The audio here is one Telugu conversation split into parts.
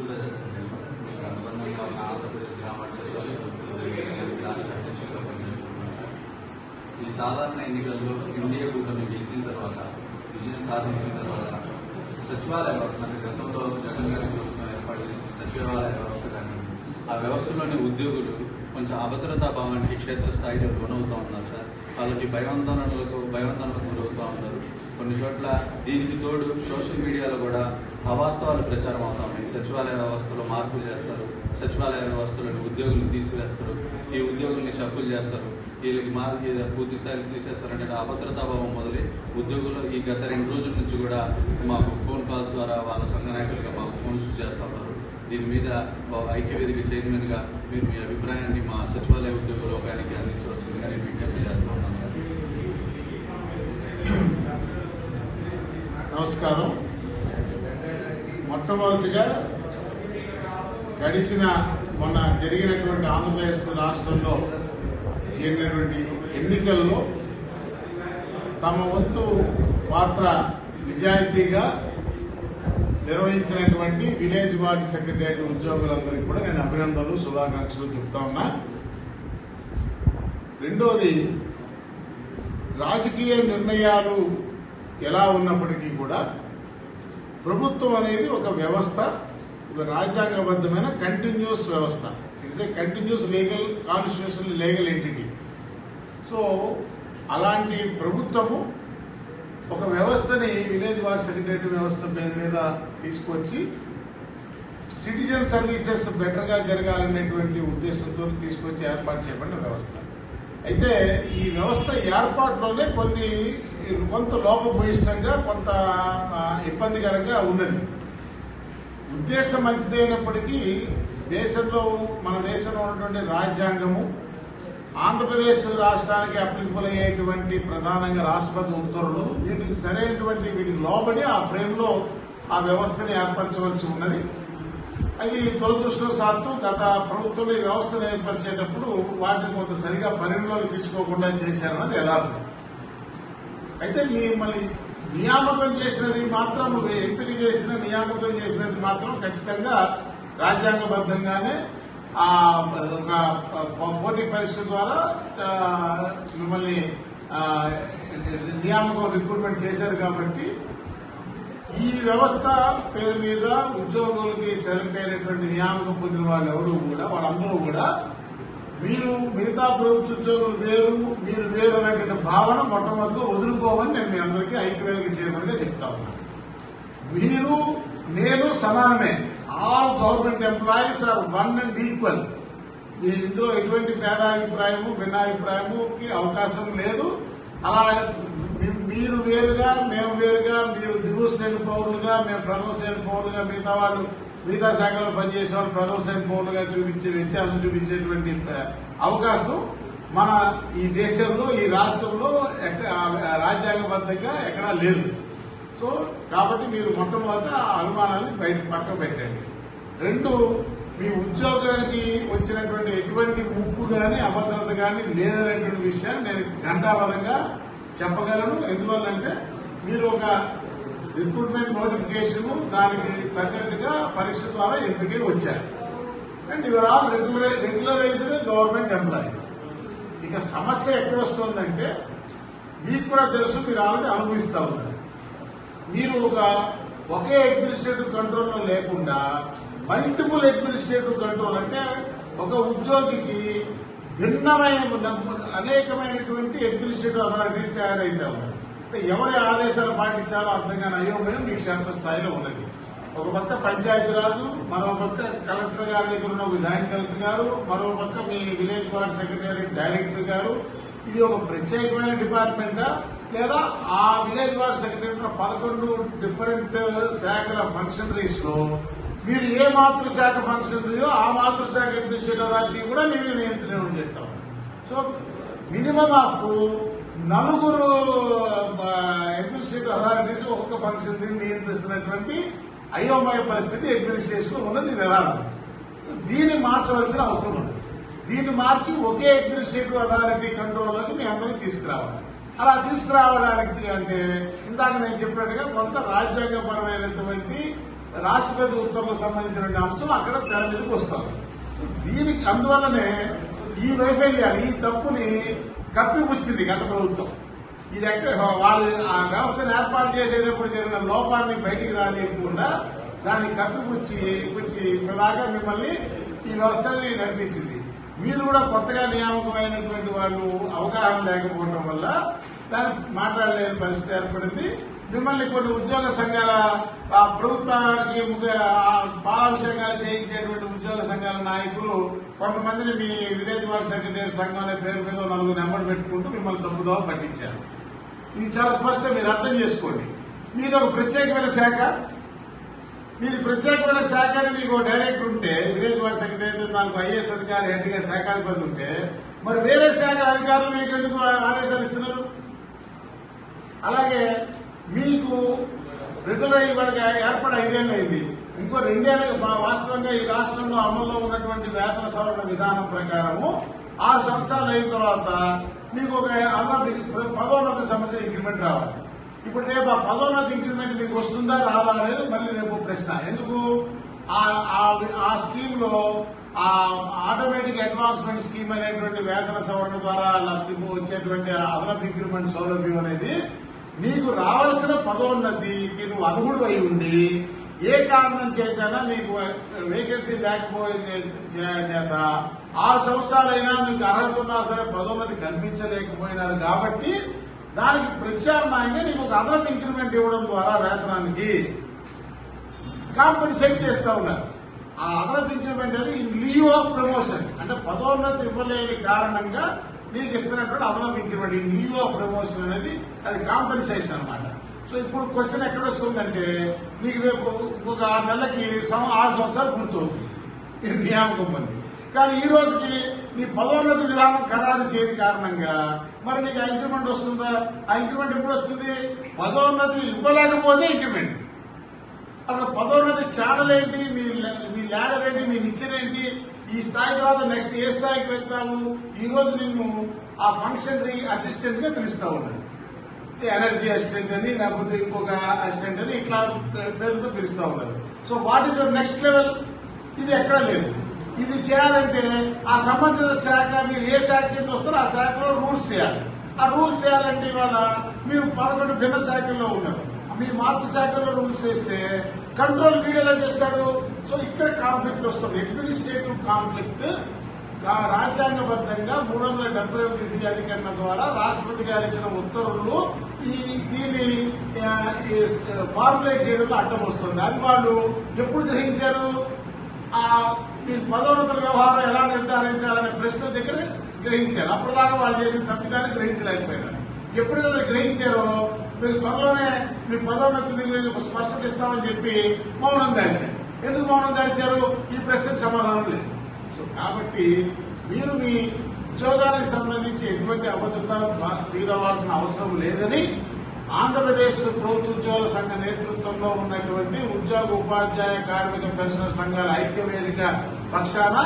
మీకు అనుబంధంగా ఉన్న ఆంధ్రప్రదేశ్ రాష్ట్ర అధ్యక్షులుగా పనిచేస్తున్నాను ఈ సాధారణ ఎన్నికల్లో ఇండియా కూటమి గెలిచిన తర్వాత విజయం సాధించిన తర్వాత సచివాలయ వ్యవస్థ అంటే గతంలో జగన్ గారి ప్రభుత్వం ఏర్పాటు చేసిన సచివాలయ వ్యవస్థ కానీ ఆ వ్యవస్థలోని ఉద్యోగులు కొంచెం అభద్రతా భావానికి క్షేత్రస్థాయిలో లోనవుతూ ఉన్నారు సార్. వాళ్ళకి భయాందోళనలకు భయాందోళనకు కొన్ని చోట్ల దీనికి తోడు సోషల్ మీడియాలో కూడా అవాస్తవాలు ప్రచారం అవుతా ఉన్నాయి. సచివాలయ వ్యవస్థలో మార్పులు చేస్తారు. సచివాలయ వ్యవస్థలోని ఉద్యోగులు తీసివేస్తారు. ఈ ఉద్యోగుల్ని షఫుల్ చేస్తారు. వీళ్ళకి మార్పు పూర్తి స్థాయిలో తీసేస్తారంటే అభద్రతా భావం మొదలై ఉద్యోగులు ఈ గత రెండు రోజుల నుంచి కూడా మాకు ఫోన్ కాల్స్ ద్వారా వాళ్ళ సంఘ నాయకులుగా మాకు ఫోన్స్ చేస్తూ ఉన్నారు. దీని మీద ఐక్య వేదిక చైర్మన్గా మీరు మీ అభిప్రాయాన్ని మా సచివాలయ ఉద్యోగ లోకానికి అందించవచ్చుగా నేను విజ్ఞప్తి చేస్తా ఉన్నాను. నమస్కారం. మొట్టమొదటిగా గడిచిన మొన్న జరిగినటువంటి ఆంధ్రప్రదేశ్ రాష్ట్రంలో జరిగినటువంటి ఎన్నికల్లో తమ వంతు పాత్ర నిజాయితీగా నిర్వహించినటువంటి విలేజ్ వార్డు సెక్రటరీ ఉద్యోగులందరికీ కూడా నేను అభినందనలు శుభాకాంక్షలు చెప్తా ఉన్నా. రెండోది రాజకీయ నిర్ణయాలు ఎలా ఉన్నప్పటికీ కూడా ప్రభుత్వం అనేది ఒక వ్యవస్థ ఒక రాజ్యాంగబద్ధమైన కంటిన్యూస్ వ్యవస్థ. It's a continuous legal constitution legal entity so అలాంటి ప్రభుత్వము ఒక వ్యవస్థని విలేజ్ వార్డ్ సెక్రటరీ వ్యవస్థ పేరు మీద తీసుకొచ్చి సిటిజన్ సర్వీసెస్ బెటర్గా జరగాలనేటువంటి ఉద్దేశంతో తీసుకొచ్చి ఏర్పాటు చేయబడిన వ్యవస్థ. అయితే ఈ వ్యవస్థ ఏర్పాటులోనే కొన్ని కొంత లోపభూయిష్టంగా కొంత ఇబ్బందికరంగా ఉన్నది. ఉద్దేశం మంచిదైనప్పటికీ దేశంలో మన దేశంలో ఉన్నటువంటి రాజ్యాంగము ఆంధ్రప్రదేశ్ రాష్ట్రానికి అప్లికబుల్ అయ్యేటువంటి ప్రధానంగా రాష్ట్రపతి ఉత్తర్వులు వీటికి సరైనటువంటి వీటికి లోబడి ఆ ఫ్రేమ్లో ఆ వ్యవస్థని ఏర్పరచవలసి ఉన్నది. అది దురదృష్టవశాత్తు గత ప్రభుత్వం ఈ వ్యవస్థను ఏర్పరిచేటప్పుడు వాటిని కొంత సరిగా పరిగణలోకి తీసుకోకుండా చేశారన్నది యథార్థం. అయితే మిమ్మల్ని నియామకం చేసినది మాత్రం ఎంపిక చేసిన నియామకం చేసినది మాత్రం ఖచ్చితంగా రాజ్యాంగబద్ధంగానే ఆ ఒక పోటీ పరీక్ష ద్వారా మిమ్మల్ని నియామకం రిక్రూట్మెంట్ చేశారు కాబట్టి ఈ వ్యవస్థ పేరు మీద ఉద్యోగులకి సెలెక్ట్ అయినటువంటి నియామకం పొందిన వాళ్ళు ఎవరు కూడా వాళ్ళందరూ కూడా మీరు మిగతా ప్రభుత్వ ఉద్యోగులు వేరు మీరు వేరు అనేటువంటి భావన మొట్టమొదటిగా వదులుకోమని నేను మీ అందరికీ ఐక్యవేదిక చేయమని చెప్తా ఉన్నాను. మీరు నేను సమానమే. All government employees are one and equal మీ ఇందులో ఎటువంటి భేదాభిప్రాయము భిన్నాభిప్రాయముకి అవకాశం లేదు. అలా మీరు వేరుగా మేము వేరుగా మీరు దిగువ శ్రేణి పౌరులుగా మేము ప్రథమ శ్రేణి పౌరులుగా మిగతా వాళ్ళు మిగతా శాఖలో పనిచేసే వాళ్ళు ప్రథమ శ్రేణి పౌరులుగా చూపించే వ్యత్యాసం చూపించేటువంటి అవకాశం మన ఈ దేశంలో ఈ రాష్ట్రంలో రాజ్యాంగబద్ధంగా ఎక్కడా లేదు. సో కాబట్టి మీరు మొట్టమొదట ఆ అనుమానాన్ని బయట పక్క పెట్టండి. రెండు మీ ఉద్యోగానికి వచ్చినటువంటి ఎటువంటి ముప్పు కానీ అభద్రత కానీ లేదనేటువంటి విషయాన్ని నేను ఘంటాపదంగా చెప్పగలను. ఎందువల్లంటే మీరు ఒక రిక్రూట్మెంట్ నోటిఫికేషన్ దానికి తగ్గట్టుగా పరీక్ష ద్వారా ఎంపిక వచ్చారు. And ever all regular regularized government employees ఇక సమస్య ఎక్కడ వస్తుందంటే మీకు కూడా తెలుసు మీరు ఆల్రెడీ అనుభవిస్తూ ఉన్నారు. మీరు ఒక ఒకే అడ్మినిస్ట్రేటివ్ కంట్రోల్లో లేకుండా మల్టిపుల్ అడ్మినిస్ట్రేటివ్ కంట్రోల్ అంటే ఒక ఉద్యోగికి భిన్నమైన అనేకమైనటువంటి అడ్మినిస్ట్రేటివ్ అథారిటీస్ తయారైతా ఉన్నాయి అంటే ఎవరి ఆదేశాలు పాటించాలో అర్థం కాని అయోమయం మీ క్షేత్ర స్థాయిలో ఉన్నది. ఒక పక్క పంచాయతీరాజు మరో పక్క కలెక్టర్ గారి దగ్గర ఉన్న ఒక జాయింట్ కలెక్టర్ గారు మరో పక్క మీ విలేజ్ వార్డ్ సెక్రటరీ డైరెక్టర్ గారు. ఇది ఒక ప్రత్యేకమైన డిపార్ట్మెంటా? లేదా ఆ విలేజ్ వార్డ్ సెక్రటరీ పదకొండు డిఫరెంట్ శాఖల ఫంక్షనరీస్లో మీరు ఏ మాతృశాఖ ఫంక్షన్ ఫంక్షనరీయో ఆ మాతృశాఖ అడ్మినిస్ట్రేటివ్ అథారిటీ కూడా మేమే నియంత్రణ చేస్తాం సో మినిమం ఆఫ్ నలుగురు అడ్మినిస్ట్రేటివ్ అథారిటీస్ ఒక్క ఫంక్షన్ నియంత్రిస్తున్నటువంటి అయోమయ పరిస్థితి అడ్మినిస్ట్రేషన్ ఉన్నది ఇది సో దీన్ని మార్చవలసిన అవసరం ఉంది. దీన్ని మార్చి ఒకే అడ్మినిస్ట్రేటివ్ అథారిటీ కంట్రోల్లోకి మీ అందరినీ తీసుకురావాలి. అలా తీసుకురావడానికి అంటే ఇందాక నేను చెప్పినట్టుగా కొంత రాజ్యాంగపరమైనటువంటి రాష్ట్రపతి ఉత్తర్వులకు సంబంధించిన అంశం అక్కడ తెర మీదకి వస్తారు దీనికి అందువల్లనే ఈ వైఫల్యాన్ని ఈ తప్పుని కప్పిపుచ్చింది గత ప్రభుత్వం. ఇది ఎక్కడ వాళ్ళు ఆ వ్యవస్థను ఏర్పాటు చేసేటప్పుడు జరిగిన లోపాన్ని బయటికి రానియకుండా దాన్ని కప్పిపుచ్చి పుచ్చి ఇప్పటిదాకా మిమ్మల్ని ఈ వ్యవస్థని నడిపించింది. మీరు కూడా కొత్తగా నియామకమైనటువంటి వాళ్ళు అవగాహన లేకపోవడం వల్ల దాన్ని మాట్లాడలేని పరిస్థితి ఏర్పడింది. మిమ్మల్ని కొన్ని ఉద్యోగ సంఘాల ప్రభుత్వానికి బాలాభిషేకాలు చేయించేటువంటి ఉద్యోగ సంఘాల నాయకులు కొంతమందిని మీ విలేజ్ వార్డ్ సెక్రటరీ సంఘం అనే పేరు మీద నలుగురు నెంబర్ పెట్టుకుంటూ మిమ్మల్ని తప్పుదోవ పట్టించారు. ఇది చాలా స్పష్టం మీరు అర్థం చేసుకోండి. మీది ఒక ప్రత్యేకమైన శాఖ. మీది ప్రత్యేకమైన శాఖ అని మీకు డైరెక్టర్ ఉంటే విలేజ్ వార్డ్ సెక్రటరీ దానికి ఐఏఎస్ అధికారి హెడ్గా శాఖాధిపతి ఉంటే మరి వేరే శాఖ అధికారులు మీకు ఎందుకు ఆదేశాలు ఇస్తున్నారు? అలాగే మీకు రెగ్యులర్ ఇవాళ ఏర్పడి ఐదేళ్ళు అయింది. ఇంకో రెండేళ్ళు వాస్తవంగా ఈ రాష్ట్రంలో అమల్లో ఉన్నటువంటి వేతన సవరణ విధానం ప్రకారము ఆరు సంవత్సరాలు అయిన తర్వాత మీకు ఒక అదనపు పదోన్నతి సంవత్సరం ఇంక్రిమెంట్ రావాలి. ఇప్పుడు రేపు ఆ పదోన్నతి ఇంక్రిమెంట్ మీకు వస్తుందా రాదా అనేది మళ్ళీ రేపు ప్రశ్న. ఎందుకు? ఆ- ఆ- ఆ స్కీమ్లో ఆ ఆటోమేటిక్ అడ్వాన్స్మెంట్ స్కీమ్ అనేటువంటి వేతన సవరణ ద్వారా లబ్ధి వచ్చేటువంటి అదనపు ఇంక్రిమెంట్ సౌలభ్యం అనేది నీకు రావాల్సిన పదోన్నతికి నువ్వు అర్హుడు అయి ఉండి ఏ కారణం చేతనా నీకు వేకెన్సీ లేకపోయే చేత ఆరు సంవత్సరాలైనా నీకు అర్హత ఉన్నా సరే పదోన్నతి కల్పించలేకపోయినారు కాబట్టి దానికి ప్రత్యామ్నాయంగా నీకు ఒక అదనపు ఇంక్రిమెంట్ ఇవ్వడం ద్వారా వేతనానికి కాంపెన్సేట్ చేస్తా ఉన్నారు. ఆ అదనపు ఇంక్రిమెంట్ అనేది ఇన్ లీవ్ ఆఫ్ ప్రమోషన్ అంటే పదోన్నతి ఇవ్వలేని కారణంగా నీకు ఇస్తున్నటువంటి అదనపు increment in leave of promotion అనేది అది కాంపెన్సేషన్ అనమాట సో ఇప్పుడు క్వశ్చన్ ఎక్కడ వస్తుందంటే నీకు రేపు ఒక ఆరు నెలలకి ఆరు సంవత్సరాలు పూర్తవుతుంది. నియామకం పొంది కానీ ఈ రోజుకి నీ పదోన్నతి విధానం ఖరారు చేయని కారణంగా మరి నీకు ఆ ఇంక్రిమెంట్ వస్తుందా? ఆ ఇంక్రిమెంట్ ఎప్పుడు వస్తుంది? పదోన్నతి ఇవ్వలేకపోతే ఇంక్రిమెంట్ అసలు పదోన్నతి ఛానల్ ఏంటి మీ మీ ల్యాడర్ ఏంటి? మీ నిచ్చెన ఏంటి? ఈ స్థాయి తర్వాత నెక్స్ట్ ఏ స్థాయికి వెళ్తావు ఈ రోజు నిన్ను ఆ ఫంక్షనరీ అసిస్టెంట్గా పిలుస్తా ఉన్నాను. ఎనర్జీ అసిస్టెంట్ అని లేకపోతే ఇంకొక అసిస్టెంట్ అని ఇట్లా పేరుతో పిలుస్తా ఉన్నారు so what is your next level ఇది ఎక్కడ లేదు. ఇది చేయాలంటే ఆ సంబంధిత శాఖ మీరు ఏ శాఖ కింద వస్తారో ఆ శాఖలో రూల్స్ చేయాలి. ఆ రూల్స్ చేయాలంటే ఇవాళ మీరు పదకొండు భిన్న శాఖల్లో ఉన్నారు. మీ మాతృ శాఖలో రూల్స్ చేస్తే కంట్రోల్ వీడియోలో చేస్తాడు? సో ఇక్కడ కాన్ఫ్లిక్ట్ వస్తుంది. అడ్మినిస్ట్రేటివ్ కాన్ఫ్లిక్ట్ రాజ్యాంగబద్ధంగా మూడు వందల డెబ్బై ఒకటి అధికరణ ద్వారా రాష్ట్రపతి గారు ఇచ్చిన ఉత్తర్వులు ఈ దీన్ని ఫార్ములేట్ చేయడంలో అడ్డం వస్తుంది. అది వాళ్ళు ఎప్పుడు గ్రహించారు? ఆ మీ పదోన్నతుల వ్యవహారం ఎలా నిర్ధారించాలనే ప్రశ్న దగ్గర గ్రహించారు. అప్పటిదాకా వాళ్ళు చేసిన తప్పిదాన్ని గ్రహించలేకపోయినారు. ఎప్పుడైతే గ్రహించారో మీరు త్వరలోనే మీ పదోన్నతి గురించి స్పష్టత ఇస్తామని చెప్పి మౌనం దాల్చారు. ఎందుకు మౌనం దాల్చారు? ఈ ప్రశ్నకు సమాధానం లేదు. సో కాబట్టి మీరు మీ ఉద్యోగానికి సంబంధించి ఎటువంటి అభద్రత ఫీల్ అవ్వాల్సిన అవసరం లేదని ఆంధ్రప్రదేశ్ ప్రభుత్వ ఉద్యోగుల సంఘ నేతృత్వంలో ఉన్నటువంటి ఉద్యోగ ఉపాధ్యాయ కార్మిక పెన్షన్ సంఘాల ఐక్య వేదిక పక్షాన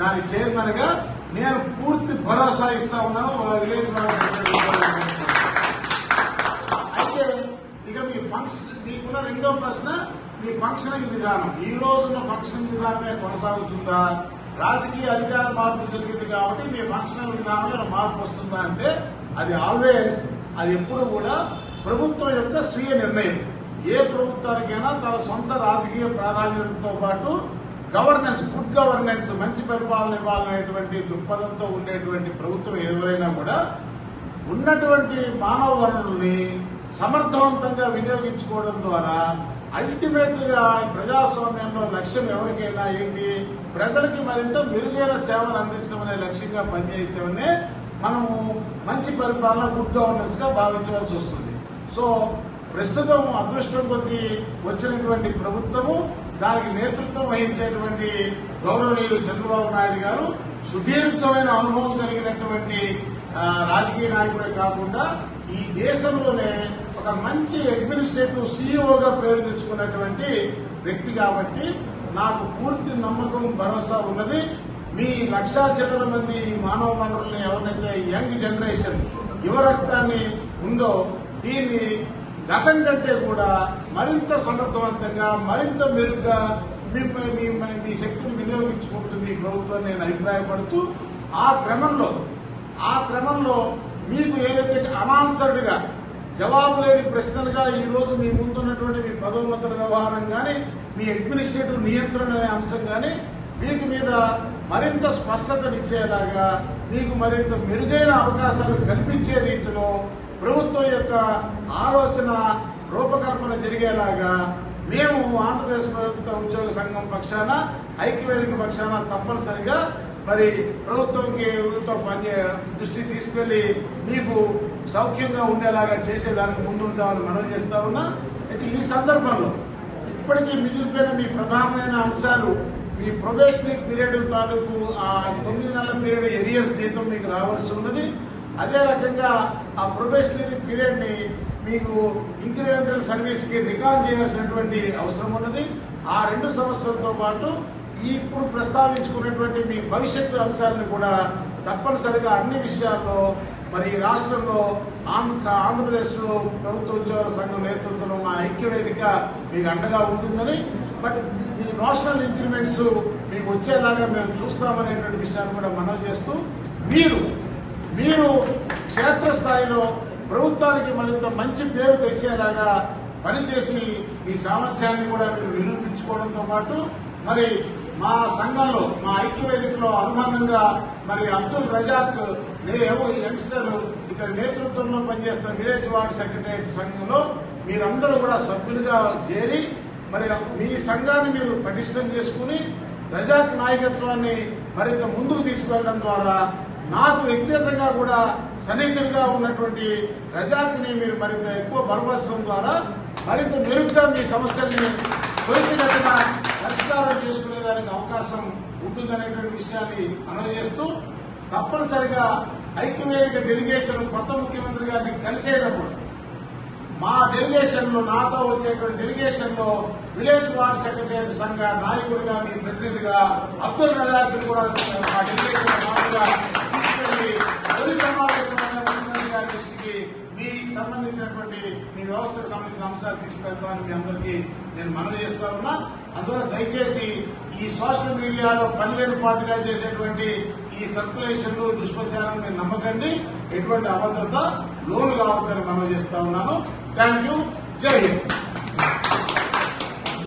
దాని చైర్మన్గా నేను పూర్తి భరోసా ఇస్తా ఉన్నాను. విలేజ్ అయితే ఇక మీ ఫంక్షన్ మీకున్న రెండో ప్రశ్న మీ ఫంక్షనింగ్ విధానం ఈ రోజున్న ఫంక్షనింగ్ విధానమే కొనసాగుతుందా? రాజకీయ అధికార మార్పు జరిగింది కాబట్టి మీ ఫంక్షనల్ విధానంలో మార్పు వస్తుందా అంటే అది ఆల్వేస్ అది ఎప్పుడు కూడా ప్రభుత్వం యొక్క స్వీయ నిర్ణయం. ఏ ప్రభుత్వానికైనా తన సొంత రాజకీయ ప్రాధాన్యతతో పాటు గవర్నెన్స్ గుడ్ గవర్నెన్స్ మంచి పరిపాలన ఇవ్వాలనేటువంటి దృక్పథంతో ఉండేటువంటి ప్రభుత్వం ఎవరైనా కూడా ఉన్నటువంటి మానవ వనరుల్ని సమర్థవంతంగా వినియోగించుకోవడం ద్వారా అల్టిమేట్గా ప్రజాస్వామ్యంలో లక్ష్యం ఎవరికైనా ఏంటి? ప్రజలకి మరింత మెరుగైన సేవలు అందించడం అనే లక్ష్యంగా పనిచేయటమే మనము మంచి పరిపాలన గుడ్ గవర్నెన్స్గా భావించవలసి వస్తుంది. సో ప్రస్తుతం అదృష్టం కొద్దీ వచ్చినటువంటి ప్రభుత్వము దానికి నేతృత్వం వహించేటువంటి గౌరవనీయులు చంద్రబాబు నాయుడు గారు సుదీర్ఘమైన అనుభవం కలిగినటువంటి రాజకీయ నాయకుడే కాకుండా ఈ దేశంలోనే ఒక మంచి అడ్మినిస్ట్రేటివ్ సీఈఓగా పేరు తెచ్చుకున్నటువంటి వ్యక్తి కాబట్టి నాకు పూర్తి నమ్మకం భరోసా ఉన్నది. మీ లక్షా చిల్లర మంది మానవ వనరుల్ని ఎవరినైతే యంగ్ జనరేషన్ యువ రక్తాన్ని ఉందో దీన్ని గతం కంటే కూడా మరింత సమర్థవంతంగా మరింత మెరుగ్గా మిమ్మల్ని మీ మన- మీ శక్తిని వినియోగించుకుంటుంది ప్రభుత్వం నేను అభిప్రాయపడుతూ ఆ క్రమంలో ఆ క్రమంలో మీకు ఏదైతే అనాన్సర్డ్గా జవాబు లేని ప్రశ్నలుగా ఈరోజు మీ ముందున్నటువంటి మీ పదోన్నతుల వ్యవహారం కానీ మీ అడ్మినిస్ట్రేటివ్ నియంత్రణ అనే అంశం కానీ వీటి మీద మరింత స్పష్టతనిచ్చేలాగా మీకు మరింత మెరుగైన అవకాశాలు కల్పించే రీతిలో ప్రభుత్వం యొక్క ఆలోచన రూపకల్పన జరిగేలాగా మేము ఆంధ్రప్రదేశ్ ప్రభుత్వ ఉద్యోగ సంఘం పక్షాన ఐక్యవేదిక పక్షాన తప్పనిసరిగా మరి ప్రభుత్వంకి పని దృష్టి తీసుకెళ్ళి మీకు సౌఖ్యంగా ఉండేలాగా చేసేదానికి ముందుంటామని మనం చేస్తా ఉన్నా అయితే ఈ సందర్భంలో ఇప్పటికీ మిగిలిపోయిన మీ ప్రధానమైన అంశాలు మీ ప్రొబేషనరీ పీరియడ్ తాలూకు ఆ తొమ్మిది నెలల పీరియడ్ ఎరియర్స్ జీతం మీకు రావాల్సి ఉన్నది. అదే రకంగా ఆ ప్రొబేషనరీ పీరియడ్ని మీకు ఇంక్రిమెంటల్ సర్వీస్కి రికార్డ్ రికాల్ చేయాల్సినటువంటి అవసరం ఉన్నది. ఆ రెండు సంవత్సరాలతో పాటు ఇప్పుడు ప్రస్తావించుకున్నటువంటి మీ భవిష్యత్తు అంశాలను కూడా తప్పనిసరిగా అన్ని విషయాల్లో మరి రాష్ట్రంలో ఆంధ్ర ఆంధ్రప్రదేశ్లో ప్రభుత్వ ఉద్యోగుల సంఘం నేతృత్వంలో మా ఐక్యవేదిక మీకు అండగా ఉంటుందని బట్ మీ నోషనల్ ఇంక్రిమెంట్స్ మీకు వచ్చేలాగా మేము చూస్తామనేటువంటి విషయాన్ని కూడా మనం చేస్తూ మీరు మీరు క్షేత్రస్థాయిలో ప్రభుత్వానికి మరింత మంచి పేరు తెచ్చేలాగా పనిచేసి మీ సామర్థ్యాన్ని కూడా మీరు నిరూపించుకోవడంతో పాటు మరి మా సంఘంలో మా ఐక్యవేదికలో అనుబంధంగా మరి అబ్దుల్ రజాక్ నే- యంగ్స్టర్ ఇతని నేతృత్వంలో పనిచేస్తున్న విలేజ్ వార్డ్ సెక్రటరియట్ సంఘంలో మీరందరూ కూడా సభ్యులుగా చేరి మరి మీ సంఘాన్ని మీరు పటిష్టం చేసుకుని రజాక్ నాయకత్వాన్ని మరింత ముందుకు తీసుకెళ్ళడం ద్వారా నాకు వ్యక్తిగతంగా కూడా సన్నిహితులుగా ఉన్నటువంటి రజాక్ని మీరు మరింత ఎక్కువ బలపరచడం ద్వారా మరింత మెరుగ్గా మీ సమస్యల్ని త్వరితగతిన పరిష్కారం చేసుకునేదానికి అవకాశం ఉంటుందనేటువంటి విషయాన్ని మనవి చేస్తూ తప్పనిసరిగా ఐక్యవేదిక డెలిగేషన్ కొత్త ముఖ్యమంత్రి గారిని కలిసేటప్పుడు మా డెలిగేషన్లో నాతో వచ్చేటువంటి డెలిగేషన్లో విలేజ్ వార్డ్ సెక్రటరీ సంఘ నాయకుడిగా మీ ప్రతినిధిగా అబ్దుల్ రజాక్ కూడా మా డెలిగేషన్ నాలుగుగా తీసుకెళ్ళి తొలి సమావేశమైన ముఖ్యమంత్రి గారి దృష్టికి మీకు సంబంధించినటువంటి మీ వ్యవస్థకు సంబంధించిన అంశాలు తీసుకెళ్తామని మీ అందరికీ నేను మనవి చేస్తా ఉన్నా. అందువల్ల దయచేసి ఈ సోషల్ మీడియాలో పనిలేని పాటుగా చేసేటువంటి ఈ సర్కులేషన్లు దుష్ప్రచారం మీరు నమ్మకండి. ఎటువంటి అభద్రత లోను కావద్దని మనవి చేస్తా ఉన్నాను. థ్యాంక్ యూ జై హింద్.